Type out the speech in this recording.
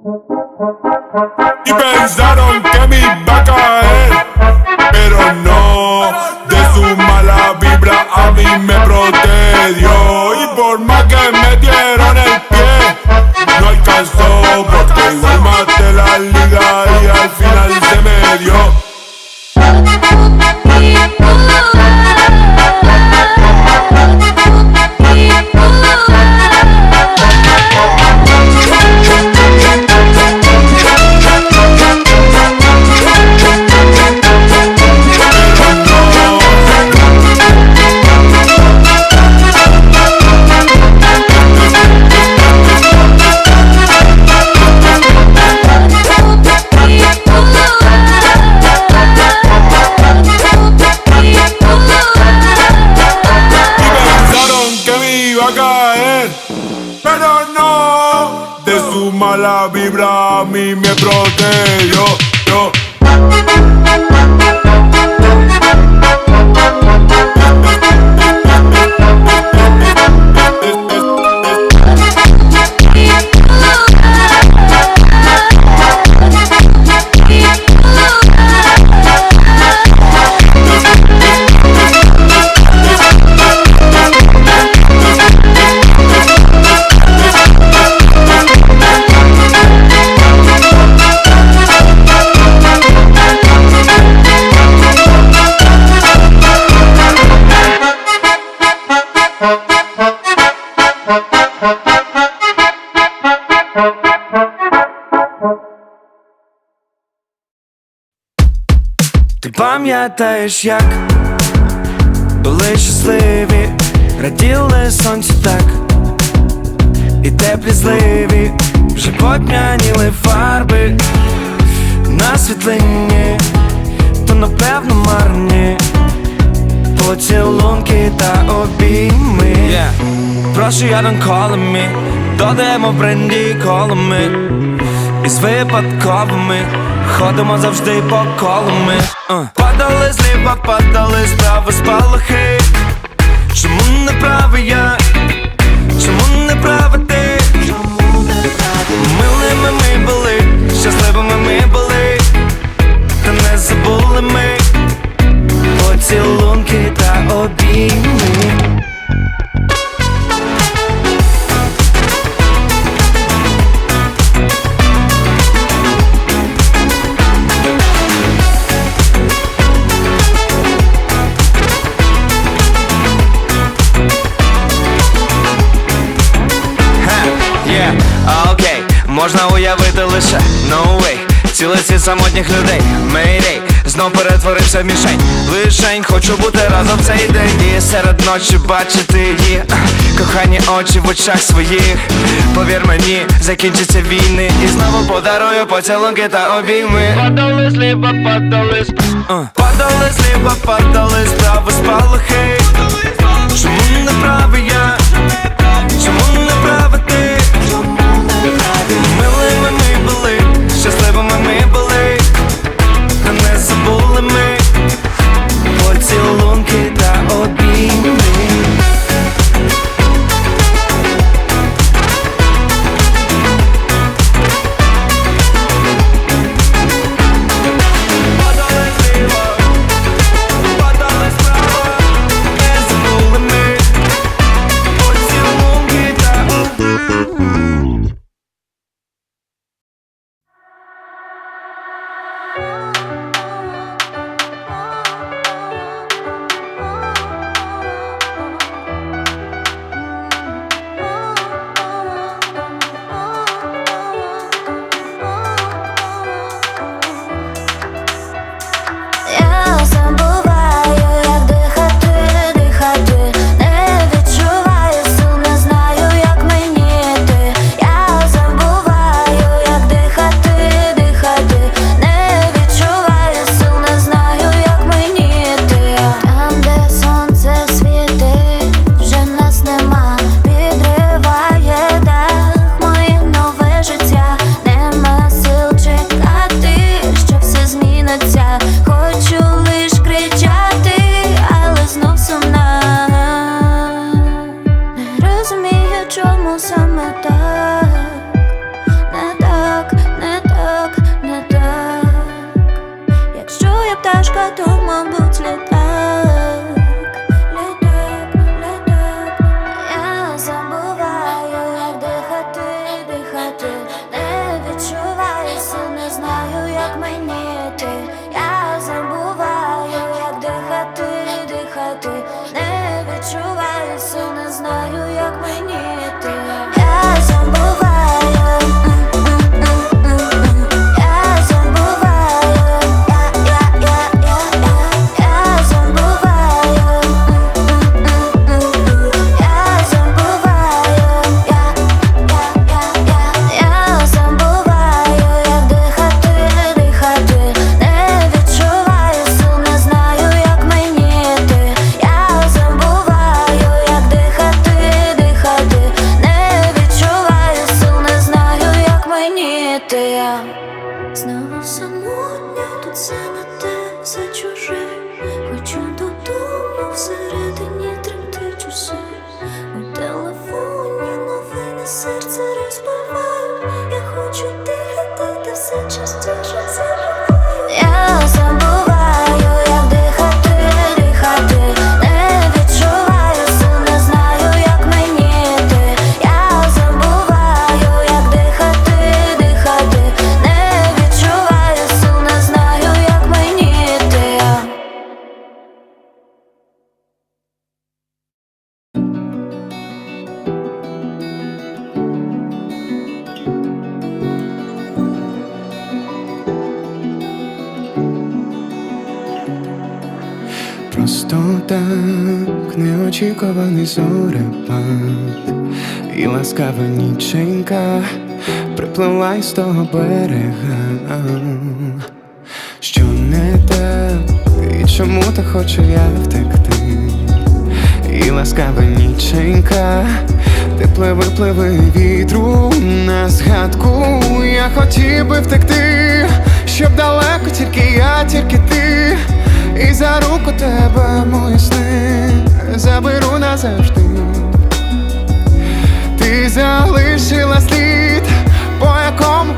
Y pensaron que me iba pero no de su mala vibra a mí me protege. Yo. Пам'ятаєш, як були щасливі, раділи сонцю так, і теплі зливі, вже поп'яніли фарби на світлині, то напевно марні поцілунки та обійми. Yeah. Прошу, я don't call me, додаємо в бренді колами із випадковими ходимо завжди по колами uh. Падали зліва, падали справа спалахи Чому не правий я? Чому не права ти? Милими ми були, щасливими ми були, та не забули ми поцілунки та обійми лише no way. Цілий світ самотніх людей, Mayday Знов перетворився в мішень. Лишень хочу бути разом цей день І серед ночі бачити її. Кохані очі в очах своїх. Повір мені, закінчаться війни. І знову подарую поцілунки та обійми. Падали зліва, падали uh. Падали зліва, падали справа спалахи. Чому не правий я? Чому чому саме так, не так, не так, не так, якщо я пташка, то мабуть всередині Просто так неочікуваний зорепад. І ласкава ніченька припливла із того берега. Що не так, і чому так хочу я втекти? І ласкава ніченька Тепле випливи вітру на згадку. Я хотів би втекти, за руку тебе, мої сни, заберу назавжди. Ти залишила слід, по якому